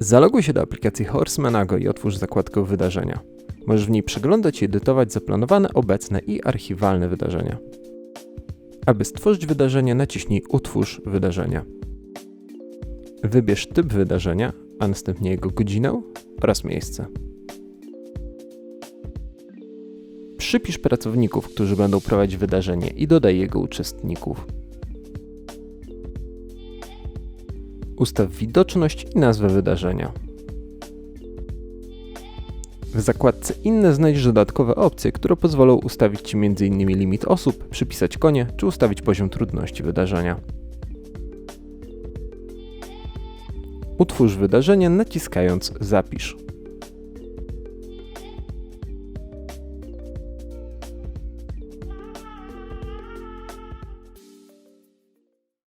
Zaloguj się do aplikacji Horsemanago i otwórz zakładkę wydarzenia. Możesz w niej przeglądać i edytować zaplanowane, obecne i archiwalne wydarzenia. Aby stworzyć wydarzenie, naciśnij Utwórz wydarzenia. Wybierz typ wydarzenia, a następnie jego godzinę oraz miejsce. Przypisz pracowników, którzy będą prowadzić wydarzenie i dodaj jego uczestników. Ustaw widoczność i nazwę wydarzenia. W zakładce Inne znajdziesz dodatkowe opcje, które pozwolą ustawić Ci m.in. limit osób, przypisać konie czy ustawić poziom trudności wydarzenia. Utwórz wydarzenie naciskając Zapisz.